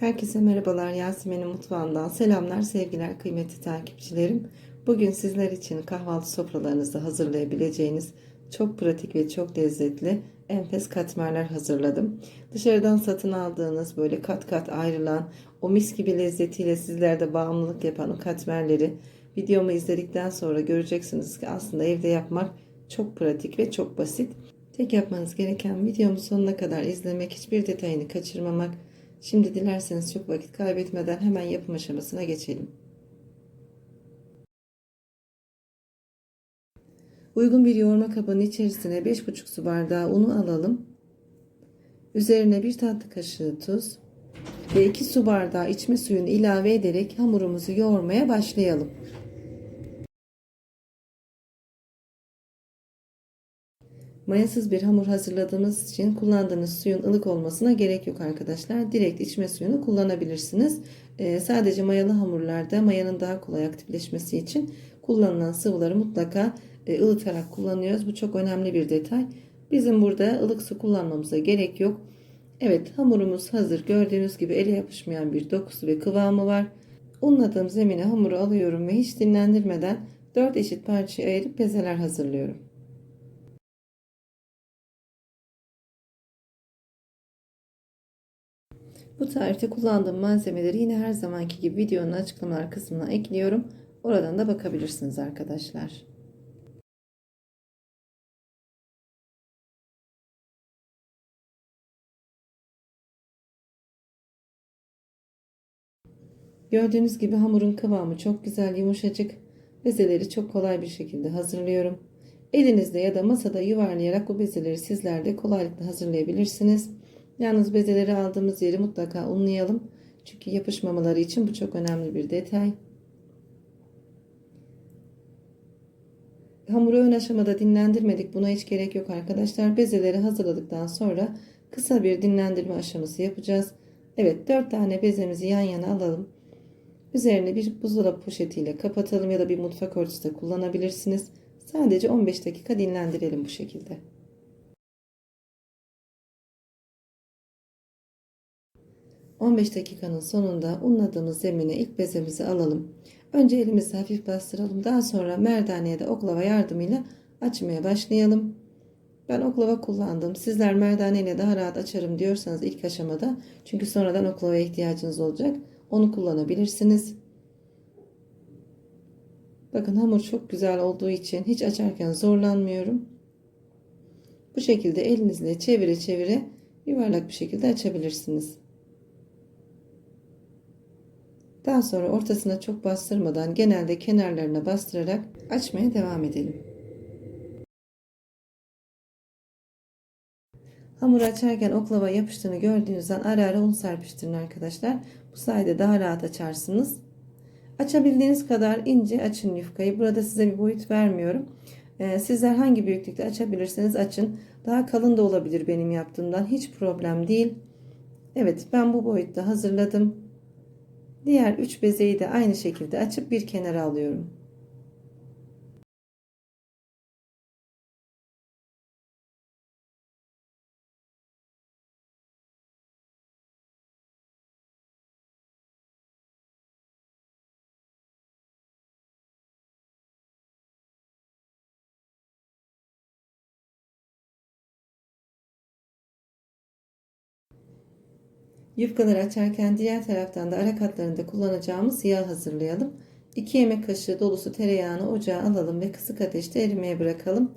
Herkese merhabalar Yasemin'in mutfağından selamlar sevgiler kıymetli takipçilerim. Bugün sizler için kahvaltı sofralarınızda hazırlayabileceğiniz çok pratik ve çok lezzetli enfes katmerler hazırladım. Dışarıdan satın aldığınız böyle kat kat ayrılan o mis gibi lezzetiyle sizlerde bağımlılık yapan o katmerleri videomu izledikten sonra göreceksiniz ki aslında evde yapmak çok pratik ve çok basit. Tek yapmanız gereken videomu sonuna kadar izlemek, hiçbir detayını kaçırmamak, Şimdi dilerseniz çok vakit kaybetmeden hemen yapım aşamasına geçelim. Uygun bir yoğurma kabının içerisine 5,5 su bardağı unu alalım. Üzerine 1 tatlı kaşığı tuz ve 2 su bardağı içme suyunu ilave ederek hamurumuzu yoğurmaya başlayalım. Mayasız bir hamur hazırladığımız için kullandığınız suyun ılık olmasına gerek yok arkadaşlar. Direkt içme suyunu kullanabilirsiniz. Ee, sadece mayalı hamurlarda mayanın daha kolay aktifleşmesi için kullanılan sıvıları mutlaka e, ılıtarak kullanıyoruz. Bu çok önemli bir detay. Bizim burada ılık su kullanmamıza gerek yok. Evet hamurumuz hazır. Gördüğünüz gibi ele yapışmayan bir dokusu ve kıvamı var. Unladığım zemine hamuru alıyorum ve hiç dinlendirmeden 4 eşit parçaya ayırıp bezeler hazırlıyorum. Bu tarifte kullandığım malzemeleri yine her zamanki gibi videonun açıklamalar kısmına ekliyorum. Oradan da bakabilirsiniz arkadaşlar. Gördüğünüz gibi hamurun kıvamı çok güzel yumuşacık. Bezeleri çok kolay bir şekilde hazırlıyorum. Elinizde ya da masada yuvarlayarak bu bezeleri sizler de kolaylıkla hazırlayabilirsiniz. Yalnız bezeleri aldığımız yeri mutlaka unlayalım. Çünkü yapışmamaları için bu çok önemli bir detay. Hamuru ön aşamada dinlendirmedik. Buna hiç gerek yok arkadaşlar. Bezeleri hazırladıktan sonra kısa bir dinlendirme aşaması yapacağız. Evet 4 tane bezemizi yan yana alalım. Üzerine bir buzdolabı poşetiyle kapatalım ya da bir mutfak örtüsü de kullanabilirsiniz. Sadece 15 dakika dinlendirelim bu şekilde. 15 dakikanın sonunda unladığımız zemine ilk bezemizi alalım. Önce elimizi hafif bastıralım. Daha sonra merdaneye de oklava yardımıyla açmaya başlayalım. Ben oklava kullandım. Sizler merdaneyle daha rahat açarım diyorsanız ilk aşamada çünkü sonradan oklavaya ihtiyacınız olacak. Onu kullanabilirsiniz. Bakın hamur çok güzel olduğu için hiç açarken zorlanmıyorum. Bu şekilde elinizle çevire çevire yuvarlak bir şekilde açabilirsiniz. Daha sonra ortasına çok bastırmadan genelde kenarlarına bastırarak açmaya devam edelim. Hamur açarken oklava yapıştığını gördüğünüzden ara ara un serpiştirin arkadaşlar. Bu sayede daha rahat açarsınız. Açabildiğiniz kadar ince açın yufkayı. Burada size bir boyut vermiyorum. Ee, sizler hangi büyüklükte açabilirseniz açın. Daha kalın da olabilir benim yaptığımdan. Hiç problem değil. Evet ben bu boyutta hazırladım. Diğer 3 bezeyi de aynı şekilde açıp bir kenara alıyorum. Yufkaları açarken diğer taraftan da ara katlarında kullanacağımız yağ hazırlayalım. 2 yemek kaşığı dolusu tereyağını ocağa alalım ve kısık ateşte erimeye bırakalım.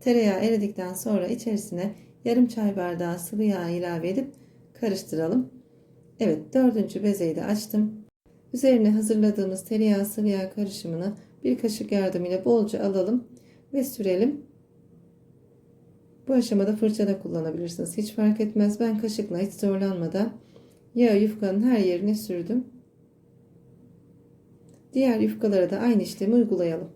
Tereyağı eridikten sonra içerisine yarım çay bardağı sıvı yağ ilave edip karıştıralım. Evet dördüncü bezeyi de açtım. Üzerine hazırladığımız tereyağı sıvı yağ karışımını bir kaşık yardımıyla bolca alalım ve sürelim. Bu aşamada fırça da kullanabilirsiniz. Hiç fark etmez. Ben kaşıkla hiç zorlanmadan Yağı yufkanın her yerine sürdüm. Diğer yufkalara da aynı işlemi uygulayalım.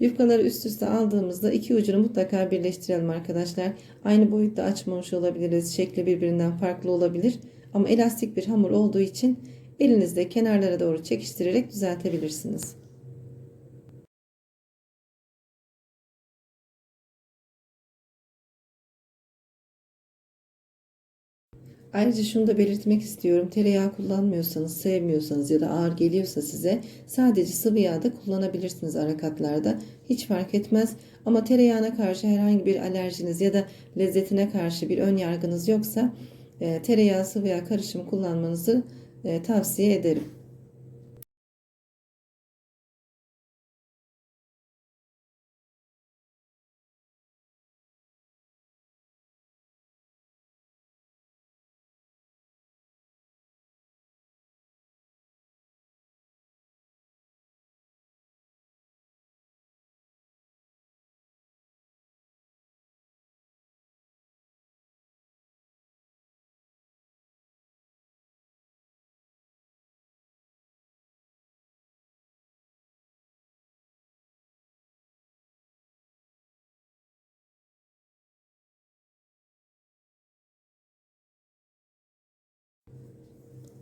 Yufkaları üst üste aldığımızda iki ucunu mutlaka birleştirelim arkadaşlar. Aynı boyutta açmamış olabiliriz. Şekli birbirinden farklı olabilir. Ama elastik bir hamur olduğu için elinizde kenarlara doğru çekiştirerek düzeltebilirsiniz. Ayrıca şunu da belirtmek istiyorum. Tereyağı kullanmıyorsanız, sevmiyorsanız ya da ağır geliyorsa size sadece sıvı yağ da kullanabilirsiniz arakatlarda. Hiç fark etmez. Ama tereyağına karşı herhangi bir alerjiniz ya da lezzetine karşı bir ön yargınız yoksa e, tereyağı sıvı yağ karışımı kullanmanızı e, tavsiye ederim.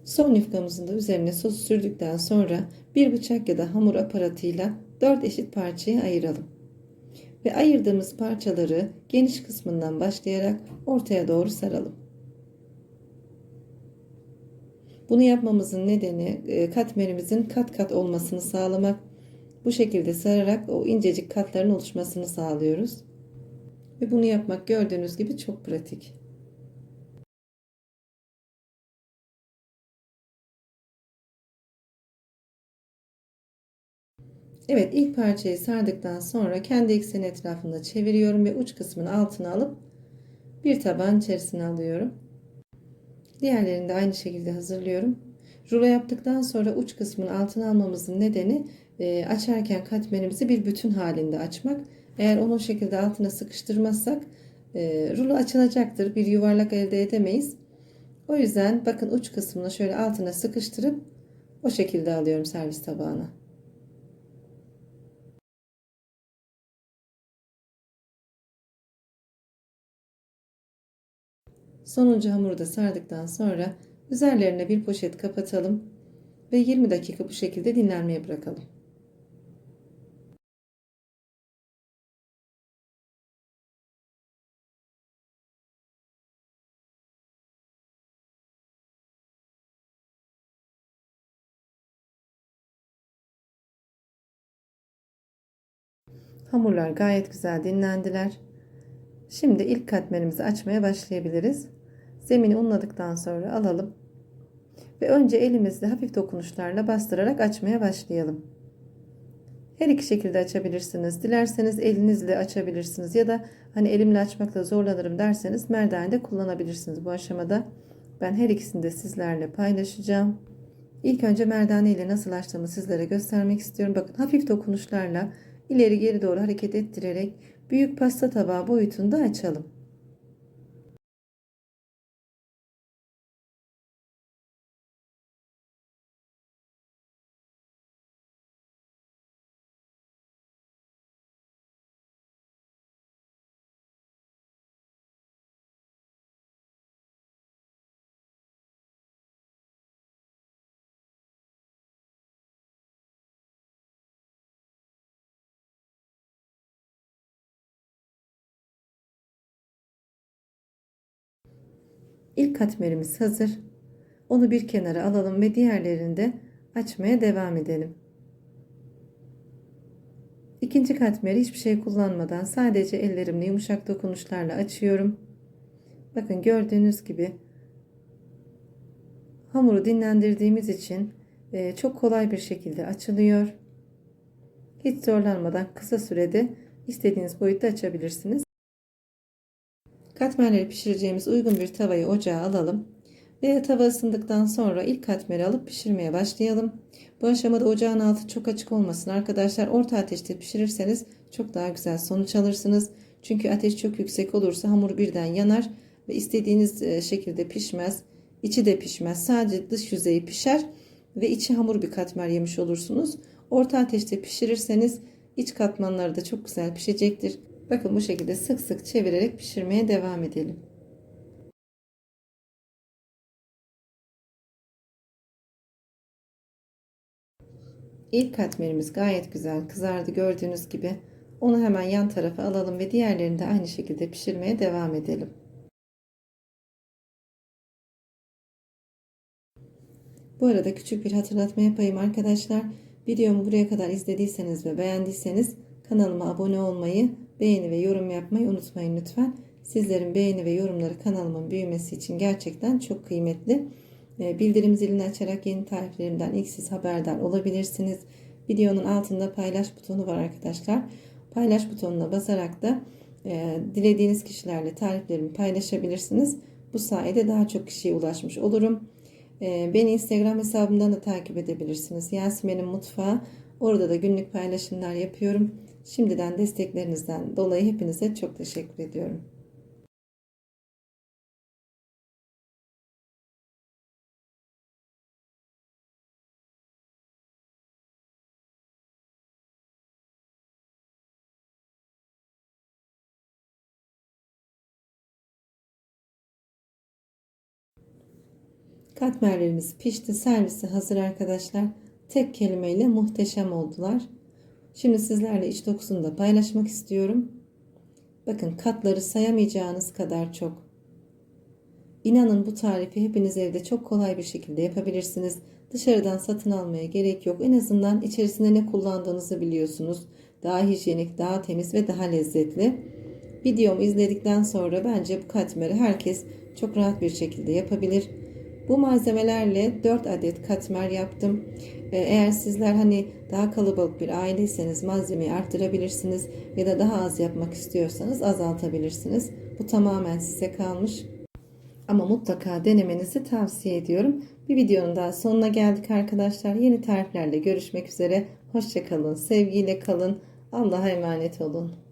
Son yufkamızın da üzerine sosu sürdükten sonra bir bıçak ya da hamur aparatıyla 4 eşit parçaya ayıralım. Ve ayırdığımız parçaları geniş kısmından başlayarak ortaya doğru saralım. Bunu yapmamızın nedeni e, katmerimizin kat kat olmasını sağlamak. Bu şekilde sararak o incecik katların oluşmasını sağlıyoruz. Ve bunu yapmak gördüğünüz gibi çok pratik. Evet ilk parçayı sardıktan sonra kendi ekseni etrafında çeviriyorum ve uç kısmını altına alıp bir taban içerisine alıyorum. Diğerlerini de aynı şekilde hazırlıyorum. Rulo yaptıktan sonra uç kısmını altına almamızın nedeni e, açarken katmerimizi bir bütün halinde açmak. Eğer onu şekilde altına sıkıştırmazsak e, rulo açılacaktır. Bir yuvarlak elde edemeyiz. O yüzden bakın uç kısmını şöyle altına sıkıştırıp o şekilde alıyorum servis tabağına. Sonuncu hamuru da sardıktan sonra üzerlerine bir poşet kapatalım ve 20 dakika bu şekilde dinlenmeye bırakalım. Hamurlar gayet güzel dinlendiler. Şimdi ilk katmerimizi açmaya başlayabiliriz. Zemini unladıktan sonra alalım. Ve önce elimizle hafif dokunuşlarla bastırarak açmaya başlayalım. Her iki şekilde açabilirsiniz. Dilerseniz elinizle açabilirsiniz ya da hani elimle açmakla zorlanırım derseniz merdane de kullanabilirsiniz bu aşamada. Ben her ikisini de sizlerle paylaşacağım. İlk önce merdane ile nasıl açtığımı sizlere göstermek istiyorum. Bakın hafif dokunuşlarla ileri geri doğru hareket ettirerek büyük pasta tabağı boyutunda açalım. İlk katmerimiz hazır. Onu bir kenara alalım ve diğerlerini de açmaya devam edelim. İkinci katmeri hiçbir şey kullanmadan sadece ellerimle yumuşak dokunuşlarla açıyorum. Bakın gördüğünüz gibi hamuru dinlendirdiğimiz için e, çok kolay bir şekilde açılıyor. Hiç zorlanmadan kısa sürede istediğiniz boyutta açabilirsiniz. Katmerleri pişireceğimiz uygun bir tavayı ocağa alalım. Ve tava ısındıktan sonra ilk katmeri alıp pişirmeye başlayalım. Bu aşamada ocağın altı çok açık olmasın arkadaşlar. Orta ateşte pişirirseniz çok daha güzel sonuç alırsınız. Çünkü ateş çok yüksek olursa hamur birden yanar ve istediğiniz e, şekilde pişmez. İçi de pişmez. Sadece dış yüzeyi pişer ve içi hamur bir katmer yemiş olursunuz. Orta ateşte pişirirseniz iç katmanları da çok güzel pişecektir. Bakın bu şekilde sık sık çevirerek pişirmeye devam edelim. İlk katmerimiz gayet güzel kızardı gördüğünüz gibi. Onu hemen yan tarafa alalım ve diğerlerini de aynı şekilde pişirmeye devam edelim. Bu arada küçük bir hatırlatma yapayım arkadaşlar. Videomu buraya kadar izlediyseniz ve beğendiyseniz kanalıma abone olmayı, beğeni ve yorum yapmayı unutmayın lütfen. Sizlerin beğeni ve yorumları kanalımın büyümesi için gerçekten çok kıymetli. Ee, Bildirim zilini açarak yeni tariflerimden ilk siz haberdar olabilirsiniz. Videonun altında paylaş butonu var arkadaşlar. Paylaş butonuna basarak da e, dilediğiniz kişilerle tariflerimi paylaşabilirsiniz. Bu sayede daha çok kişiye ulaşmış olurum. E, beni Instagram hesabımdan da takip edebilirsiniz. Yasemin'in mutfağı. Orada da günlük paylaşımlar yapıyorum. Şimdiden desteklerinizden dolayı hepinize çok teşekkür ediyorum. Katmerlerimiz pişti. Servisi hazır arkadaşlar. Tek kelimeyle muhteşem oldular. Şimdi sizlerle iç dokusunu da paylaşmak istiyorum. Bakın katları sayamayacağınız kadar çok. İnanın bu tarifi hepiniz evde çok kolay bir şekilde yapabilirsiniz. Dışarıdan satın almaya gerek yok. En azından içerisinde ne kullandığınızı biliyorsunuz. Daha hijyenik, daha temiz ve daha lezzetli. Videomu izledikten sonra bence bu katmeri herkes çok rahat bir şekilde yapabilir. Bu malzemelerle 4 adet katmer yaptım. Ee, Eğer sizler hani daha kalabalık bir aileyseniz malzemeyi arttırabilirsiniz ya da daha az yapmak istiyorsanız azaltabilirsiniz. Bu tamamen size kalmış. Ama mutlaka denemenizi tavsiye ediyorum. Bir videonun daha sonuna geldik arkadaşlar. Yeni tariflerle görüşmek üzere. Hoşçakalın, sevgiyle kalın. Allah'a emanet olun.